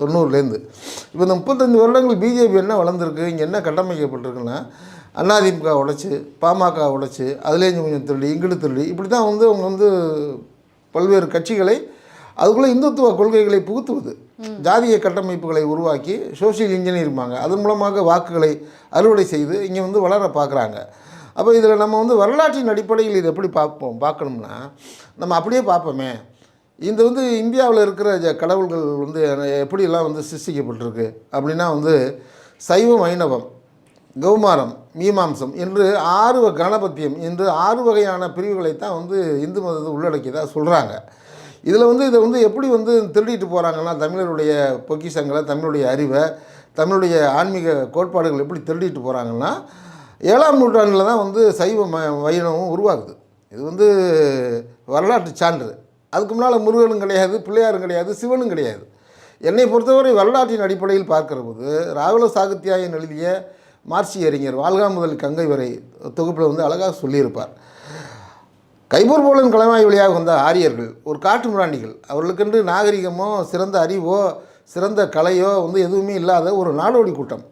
தொண்ணூறுலேருந்து. இப்போ இந்த முப்பத்தஞ்சு வருடங்கள் பிஜேபி என்ன வளர்ந்துருக்கு இங்கே என்ன கட்டமைக்கப்பட்டிருக்குன்னா அதிமுக உடைச்சு பாமக உடைச்சு அதுலேயும் கொஞ்சம் திருடி இங்கிட்டு திருடி இப்படி தான் வந்து அவங்க வந்து பல்வேறு கட்சிகளை அதுக்குள்ளே இந்துத்துவ கொள்கைகளை புகுத்துவது. ஜாதிய கட்டமைப்புகளை உருவாக்கி சோஷியல் இன்ஜினியரிங்பாங்க அதன் மூலமாக வாக்குகளை அறுவடை செய்து இங்கே வந்து வளர பார்க்குறாங்க. அப்போ இதில் நம்ம வந்து வரலாற்றின் அடிப்படையில் இது எப்படி பார்ப்போம் பார்க்கணும்னா நம்ம அப்படியே பார்ப்போமே. இந்த வந்து இந்தியாவில் இருக்கிற ஜ- கடவுள்கள் வந்து எப்படியெல்லாம் வந்து சிருஷ்டிக்கப்பட்டிருக்கு அப்படின்னா வந்து சைவம் வைணவம் கௌமாரம் மீமாம்சம் என்று ஆறு கணபத்தியம் என்று ஆறு வகையான பிரிவுகளை தான் வந்து இந்து மதத்தை உள்ளடக்கியதாக சொல்கிறாங்க இதில் வந்து இதை வந்து எப்படி வந்து திருடிட்டு போகிறாங்கன்னா தமிழருடைய பொக்கிஷங்களை தமிழுடைய அறிவை தமிழுடைய ஆன்மீக கோட்பாடுகள் எப்படி திருடிட்டு போகிறாங்கன்னா ஏழாம் நூற்றாண்டில் தான் வந்து சைவ ம வைணவம் உருவாகுது. இது வந்து வரலாற்று சான்று. அதுக்கு முன்னால் முருகனும் கிடையாது பிள்ளையாரும் கிடையாது சிவனும் கிடையாது. என்னை பொறுத்தவரை வரலாற்றின் அடிப்படையில் பார்க்கிற போது ராகுல சாகித்யாயன் எழுதிய மார்ச்சி அறிஞர் வாழ்கா முதல் கங்கை வரை தொகுப்பில் வந்து அழகாக சொல்லியிருப்பார். கைபூர் போலன் கலமாய் வழியாக வந்த ஆரியர்கள் ஒரு காட்டு மிராண்டிகள் அவர்களுக்கென்று நாகரிகமோ சிறந்த அறிவோ சிறந்த கலையோ வந்து எதுவுமே இல்லாத ஒரு நாடோடி கூட்டம்.